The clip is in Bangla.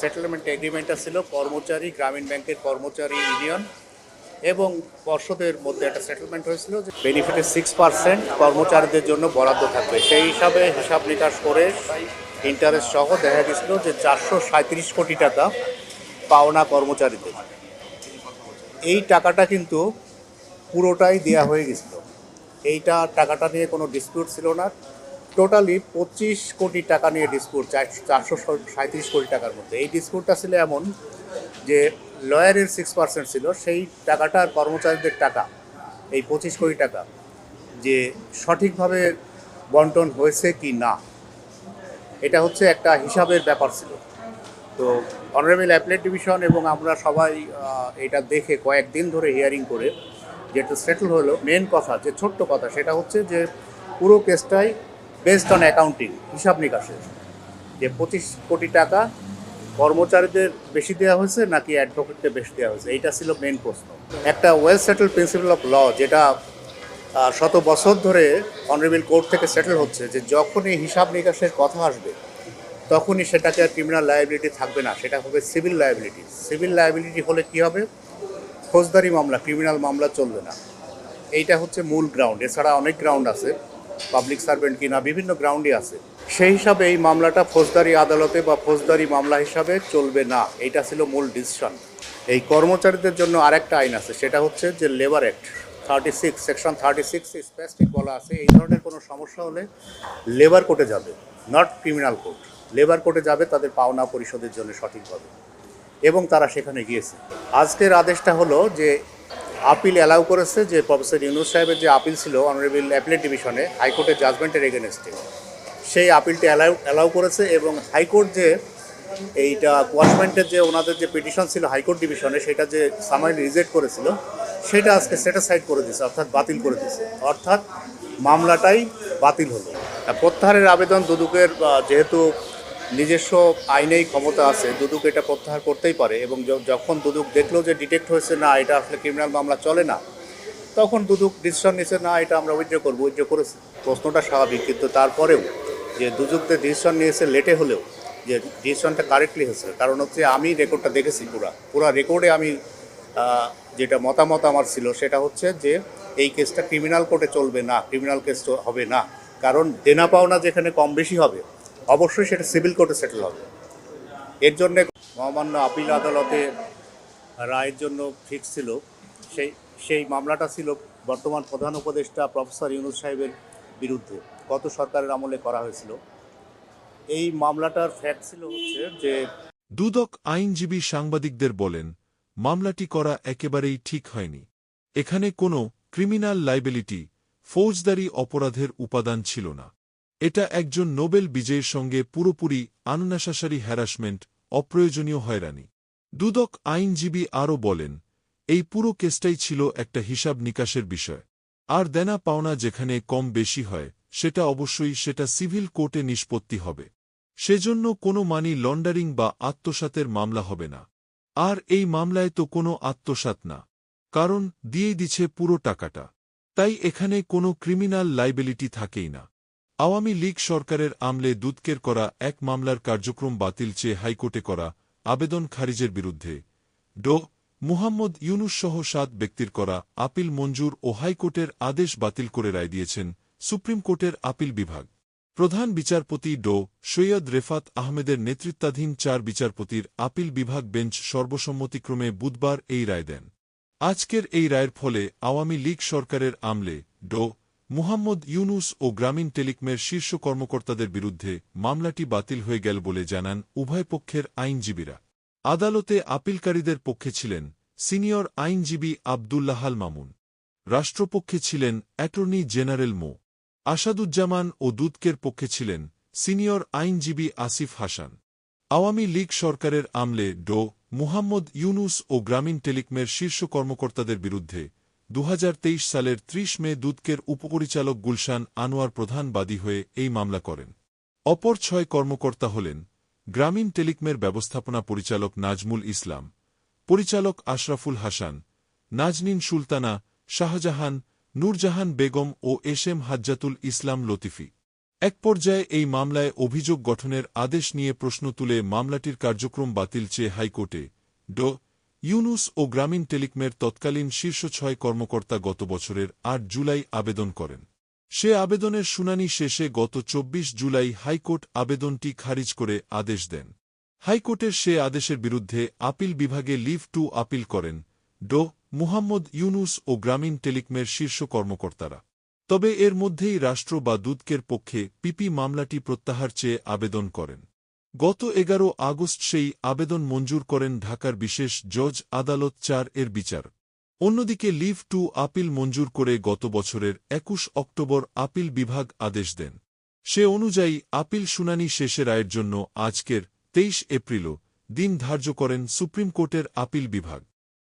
সেটেলমেন্ট এগ্রিমেন্টটা ছিল, কর্মচারী, গ্রামীণ ব্যাংকের কর্মচারী ইউনিয়ন এবং পর্ষদের মধ্যে একটা সেটেলমেন্ট হয়েছিল যে বেনিফিটে সিক্স পার্সেন্ট কর্মচারীদের জন্য বরাদ্দ থাকবে। সেই হিসাবে হিসাব নিকাশ করে ইন্টারেস্ট সহ দেখা গেছিল যে চারশো সাঁত্রিশ কোটি টাকা পাওনা কর্মচারীদের। এই টাকাটা কিন্তু পুরোটাই দেয়া হয়ে গেছিল। এইটা টাকাটা নিয়ে কোনো ডিসপিউট ছিল না। টোটালি পঁচিশ কোটি টাকা নিয়ে ডিসপিউট চারশো সাঁত্রিশ কোটি টাকার মধ্যে। এই ডিসপিউটটা ছিল এমন যে, লয়ারের সিক্স পার্সেন্ট ছিল, সেই টাকাটা আর কর্মচারীদের টাকা, এই পঁচিশ কোটি টাকা, যে সঠিকভাবে বন্টন হয়েছে কি না, এটা হচ্ছে একটা হিসাবের ব্যাপার ছিল। তো অনারেবল অ্যাপলেট ডিভিশন এবং আমরা সবাই এটা দেখে কয়েকদিন ধরে হিয়ারিং করে, যেটা সেটেল হলো মেন কথা, যে ছোট্ট কথা, সেটা হচ্ছে যে পুরো কেসটাই বেসড অন অ্যাকাউন্টিং হিসাব নিকাশের, যে পঁচিশ কোটি টাকা কর্মচারীদের বেশি দেওয়া হয়েছে নাকি অ্যাডভোকেটকে বেশি দেওয়া হয়েছে? এইটা ছিল মেন প্রশ্ন। একটা well settle principle of law যেটা শত বছর ধরে অনারেবল কোর্ট থেকে সেটেল হচ্ছে যে যখনই হিসাব নিকাশের কথা আসবে, তখনই সেটাকে আর ক্রিমিনাল লায়াবিলিটি থাকবে না, সেটা হবে সিভিল লায়াবিলিটি সিভিল লায়াবিলিটি হলে কি হবে? ফৌজদারি মামলা ক্রিমিনাল মামলা চলবে না। এইটা হচ্ছে মূল গ্রাউন্ড এছাড়া অনেক গ্রাউন্ড আছে। পাবলিক সার্ভেন্ট কিনা, বিভিন্ন গ্রাউন্ডই আছে। সেই হিসাবে এই মামলাটা ফৌজদারি আদালতে বা ফৌজদারি মামলা হিসাবে চলবে না। এইটা ছিল মূল ডিসিশন এই কর্মচারীদের জন্য আরেকটা আইন আছে, সেটা হচ্ছে যে labour act thirty six section thirty six specific বলা আছে, এই ধরনের কোনো সমস্যা হলে লেবার কোর্টে যাবে নট ক্রিমিনাল কোর্ট লেবার কোর্টে যাবে, তাদের পাওনা পরিশোধের জন্য সঠিকভাবে। এবং তারা সেখানে গিয়েছে। আজকের আদেশটা হলো যে আপিল অ্যালাউ করেছে যে প্রফেসর ইউনুস সাহেবের যে আপিল ছিল অনারেবল অ্যাপিলেট ডিভিশনে হাইকোর্টের জাজমেন্টের এগেনস্টে, সেই আপিলটি অ্যালাউ অ্যালাউ করেছে এবং হাইকোর্ট যে এইটা কোয়াশমেন্টের যে ওনাদের যে পিটিশন ছিল হাইকোর্ট ডিভিশনে, সেটা যে সামাইল রিজেক্ট করেছিল, সেটা আজকে সেটাসাইড করে দিয়েছে, অর্থাৎ বাতিল করে দিয়েছে। অর্থাৎ মামলাটাই বাতিল হলো। প্রত্যাহারের আবেদন দুদুকের যেহেতু নিজস্ব আইনেই ক্ষমতা আছে, দুদুক এটা প্রত্যাহার করতেই পারে এবং যখন দুদুক দেখল যে ডিটেক্ট হয়েছে, না, এটা আসলে ক্রিমিনাল মামলা চলে না, তখন দুদুক ডিসিশন নিচ্ছে না, এটা আমরা উইথড্র করব। উইথড্র করেছি প্রশ্নটা স্বাভাবিক, কিন্তু তারপরেও যে দুদুকদের ডিসিশন নিয়েছে লেটে হলেও, যে ডিসিশনটা কারেক্টলি হয়েছে, কারণ হচ্ছে আমি রেকর্ডটা দেখেছি পুরা। পুরা রেকর্ডে আমি যেটা মতামত আমার ছিল সেটা হচ্ছে যে এই কেসটা ক্রিমিনাল কোর্টে চলবে না ক্রিমিনাল কেস হবে না। কারণ দেনা পাওনা যেখানে কম বেশি হবে অবশ্যই সেটা সিভিল কোর্টে সেটেল হবে। এর জন্যে মহামান্য আপিল আদালতে রায়ের জন্য ফিক্স ছিল। সেই সেই মামলাটা ছিল বর্তমান প্রধান উপদেষ্টা প্রফেসর ইউনুস সাহেবের বিরুদ্ধে। গত সরকারের আমলে করা হয়েছিল। এই মামলাটার ফ্যাক্ট ছিল হচ্ছে যে দুদক আইনজীবী সাংবাদিকদের বলেন, মামলাটি করা একেবারেই ঠিক হয়নি। এখানে কোনো ক্রিমিনাল লাইবিলিটি ফৌজদারি অপরাধের উপাদান ছিল না। এটা একজন নোবেল বিজয়ের সঙ্গে পুরোপুরি আননেসাসারি হ্যারাসমেন্ট অপ্রয়োজনীয় হয়রানি। দুদক আইনজীবী আরও বলেন, এই পুরো কেসটাই ছিল একটা হিসাব নিকাশের বিষয়। আর দেনা পাওনা যেখানে কম বেশি হয়, সেটা অবশ্যই সেটা সিভিল কোর্টে নিষ্পত্তি হবে। সেজন্য কোনো মানি লন্ডারিং বা আত্মসাতের মামলা হবে না। আর এই মামলায় তো কোনো আত্মসাত না। কারণ দিয়েই দিছে পুরো টাকাটা। তাই এখানে কোনো ক্রিমিনাল লাইবিলিটি থাকেই না। আওয়ামী লীগ সরকারের আমলে দুদকের করা এক মামলার কার্যক্রম বাতিল চেয়ে হাইকোর্টে করা আবেদন খারিজের বিরুদ্ধে। ড. মুহাম্মদ ইউনুস সহ সাত ব্যক্তির করা আপিল মঞ্জুর ও হাইকোর্টের আদেশ বাতিল করে রায় দিয়েছেন সুপ্রিম কোর্টের আপিল বিভাগ। প্রধান বিচারপতি ডো. সৈয়দ রেফাত আহমেদের নেতৃত্বাধীন চার বিচারপতির আপিল বিভাগ বেঞ্চ সর্বসম্মতিক্রমে বুধবার এই রায় দেন। আজকের এই রায়ের ফলে আওয়ামী লীগ সরকারের আমলে ডো. মুহাম্মদ ইউনুস ও গ্রামীণ টেলিকমের শীর্ষ কর্মকর্তাদের বিরুদ্ধে মামলাটি বাতিল হয়ে গেল বলে জানান উভয় পক্ষের আইনজীবীরা। আদালতে আপিলকারীদের পক্ষে ছিলেন সিনিয়র আইনজীবী আবদুল্লাহাল মামুন। রাষ্ট্রপক্ষে ছিলেন অ্যাটর্নি জেনারেল মো। আসাদুজ্জামান ও দুদকের পক্ষে ছিলেন সিনিয়র আইনজীবী আসিফ হাসান। আওয়ামী লীগ সরকারের আমলে ডো মুহাম্মদ ইউনুস ও গ্রামীণ টেলিকমের শীর্ষ কর্মকর্তাদের বিরুদ্ধে দু হাজার তেইশ সালের ৩০ মে দুদকের উপপরিচালক গুলশান আনোয়ার প্রধান বাদী হয়ে এই মামলা করেন। অপর ছয় কর্মকর্তা হলেন গ্রামীণ টেলিকমের ব্যবস্থাপনা পরিচালক নাজমুল ইসলাম, পরিচালক আশরাফুল হাসান, নাজনীন সুলতানা, শাহজাহান, নূরজাহান বেগম ও এস এম হাজ্জাতুল ইসলাম লতিফি। এক পর্যায়ে এই মামলায় অভিযোগ গঠনের আদেশ নিয়ে প্রশ্ন তুলে মামলাটির কার্যক্রম বাতিল চেয়ে হাইকোর্টে ড ইউনুস ও গ্রামীণ টেলিকমের তৎকালীন শীর্ষ ছয় কর্মকর্তা গত বছরের আট জুলাই আবেদন করেন। সে আবেদনের শুনানি শেষে গত চব্বিশ জুলাই হাইকোর্ট আবেদনটি খারিজ করে আদেশ দেন। হাইকোর্টের সে আদেশের বিরুদ্ধে আপিল বিভাগে লিভ টু আপিল করেন ড মুহাম্মদ ইউনুস ও গ্রামীণ টেলিকমের শীর্ষ কর্মকর্তারা। তবে এর মধ্যেই রাষ্ট্র বা দুদকের পক্ষে পিপি মামলাটি প্রত্যাহার চেয়ে আবেদন করেন। গত এগারো আগস্ট সেই আবেদন মঞ্জুর করেন ঢাকার বিশেষ জজ আদালত চার এর বিচার। অন্যদিকে লিভ টু আপিল মঞ্জুর করে গত বছরের একুশ অক্টোবর আপিল বিভাগ আদেশ দেন। সে অনুযায়ী আপিল শুনানি শেষে রায়ের জন্য আজকের তেইশ এপ্রিলও দিন ধার্য করেন সুপ্রিম কোর্টের আপিল বিভাগ।